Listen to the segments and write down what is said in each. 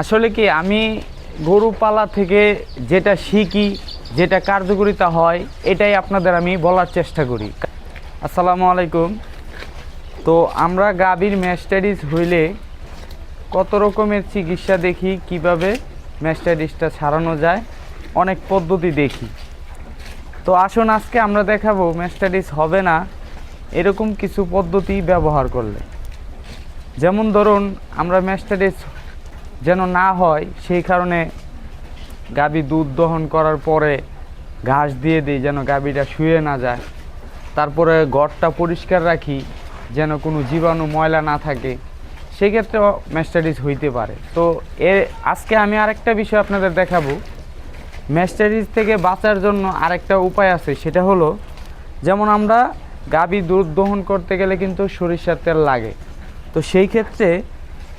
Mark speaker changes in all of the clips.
Speaker 1: আসলে কি, আমি গরু পালা থেকে যেটা শিখি, যেটা কার্যকরিতা হয়, এটাই আপনাদের আমি বলার চেষ্টা করি। আসসালামু আলাইকুম। তো আমরা গাভীর ম্যাস্টাডিস হইলে কত রকমের চিকিৎসা দেখি, কীভাবে ম্যাস্টাডিসটা ছাড়ানো যায়, অনেক পদ্ধতি দেখি। তো আসুন, আজকে আমরা দেখাবো ম্যাস্টাডিস হবে না, এরকম কিছু পদ্ধতি ব্যবহার করলে। যেমন ধরুন, আমরা ম্যাস্টাডিস যেন না হয়, সেই কারণে গাবি দুধ দহন করার পরে ঘাস দিয়ে দিই যেন গাবিটা শুয়ে না যায়। তারপরে ঘরটা পরিষ্কার রাখি যেন কোনো জীবাণু, ময়লা না থাকে। সেক্ষেত্রেও ম্যাস্টাডিস হইতে পারে। তো এর আজকে আমি আরেকটা বিষয় আপনাদের দেখাবো। ম্যাস্টাডিস থেকে বাঁচার জন্য আরেকটা উপায় আছে, সেটা হলো যেমন আমরা গাবি দুধ দহন করতে গেলে কিন্তু সরিষার তেল লাগে। তো সেই ক্ষেত্রে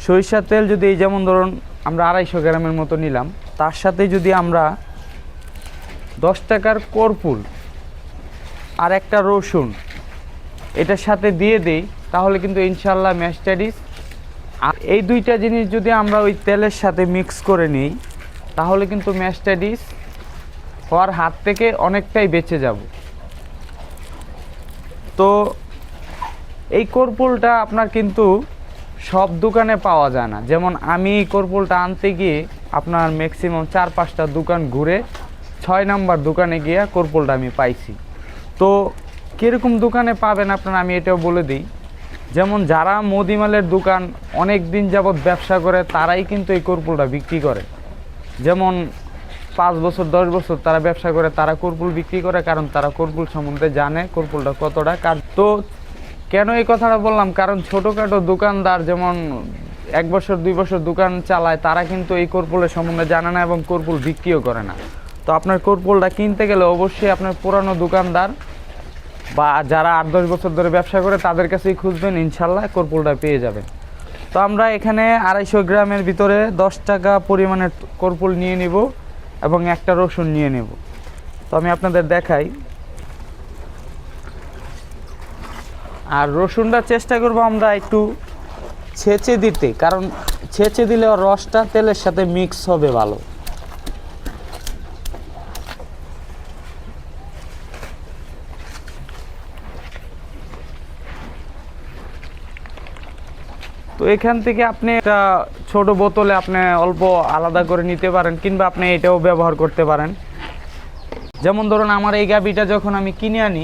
Speaker 1: সরিষার তেল যদি এই যেমন ধরুন আমরা আড়াইশো গ্রামের মতো নিলাম, তার সাথে যদি আমরা দশ টাকার কর্পুল আর একটা রসুন এটার সাথে দিয়ে দিই, তাহলে কিন্তু ইনশাল্লাহ ম্যাস্টাডিস আর এই দুইটা জিনিস যদি আমরা ওই তেলের সাথে মিক্স করে নিই, তাহলে কিন্তু ম্যাস্টাডিস হওয়ার হাত থেকে অনেকটাই বেঁচে যাব। তো এই কর্পুলটা আপনার কিন্তু সব দোকানে পাওয়া যায় না। যেমন আমি কর্পুলটা আনতে গিয়ে আপনার ম্যাক্সিমাম চার পাঁচটা দোকান ঘুরে ছয় নাম্বার দোকানে গিয়ে কর্পুলটা আমি পাইছি। তো কীরকম দোকানে পাবেন আপনারা আমি এটাও বলে দিই। যেমন যারা মুদিমালের দোকান অনেক দিন যাবৎ ব্যবসা করে, তারাই কিন্তু এই কর্পুলটা বিক্রি করে। যেমন পাঁচ বছর, দশ বছর তারা ব্যবসা করে, তারা কর্পুল বিক্রি করে, কারণ তারা কর্পুল সম্বন্ধে জানে কর্পুলটা কতটা কার তো কেন এই কথাটা বললাম? কারণ ছোটোখাটো দোকানদার যেমন এক বছর, দুই বছর দোকান চালায়, তারা কিন্তু এই কর্পুলের সম্বন্ধে জানে না এবং কর্পুল বিক্রিও করে না। তো আপনার কর্পুলটা কিনতে গেলে অবশ্যই আপনার পুরানো দোকানদার বা যারা আট, দশ বছর ধরে ব্যবসা করে, তাদের কাছেই খুঁজবেন, ইনশাল্লাহ কর্পুলটা পেয়ে যাবেন। তো আমরা এখানে আড়াইশো গ্রামের ভিতরে দশ টাকা পরিমাণের কর্পুল নিয়ে নিব এবং একটা রসুন নিয়ে নেব। তো আমি আপনাদের দেখাই। আর রসুনটা চেষ্টা করব আমরা একটু ছেঁচে দিতে, কারণ ছেঁচে দিলে রসটা তেলের সাথে মিক্স হবে ভালো। তো এখান থেকে আপনি একটা ছোট বোতলে আপনি অল্প আলাদা করে নিতে পারেন, কিংবা আপনি এটাও ব্যবহার করতে পারেন। যেমন ধরুন, আমার এই গাবিটা যখন আমি কিনে আনি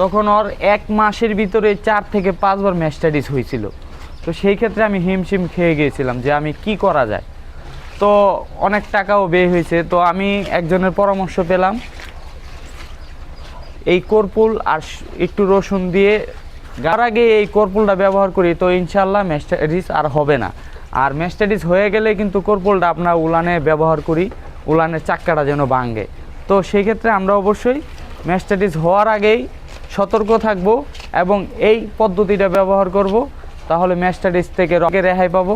Speaker 1: তখন ওর এক মাসের ভিতরে চার থেকে পাঁচবার ম্যাস্টাডিস হয়েছিল। তো সেই ক্ষেত্রে আমি হিমশিম খেয়ে গিয়েছিলাম যে আমি কি করা যায়। তো অনেক টাকাও ব্যয় হয়েছে। তো আমি একজনের পরামর্শ পেলাম। এই কর্পুল আর একটু রসুন দিয়ে গার আগে এই কর্পুলটা ব্যবহার করি তো ইনশাল্লাহ ম্যাস্টাডিস আর হবে না। আর ম্যাস্টাডিস হয়ে গেলে কিন্তু কর্পুলটা আপনার উলানে ব্যবহার করি। উলানের চাক্কাটা যেন ভাঙে। তো সেই ক্ষেত্রে আমরা অবশ্যই ম্যাস্টাডিস হওয়ার আগেই সতর্ক থাকব এবং এই পদ্ধতিটা ব্যবহার করব, তাহলে ম্যাস্টাডিস থেকে রকে রেহাই পাবো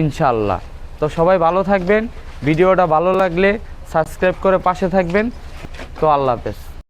Speaker 1: ইনশাল্লাহ তো সবাই ভালো থাকবেন, ভিডিওটা ভালো লাগলে সাবস্ক্রাইব করে পাশে থাকবেন। তো আল্লাহ হাফেজ।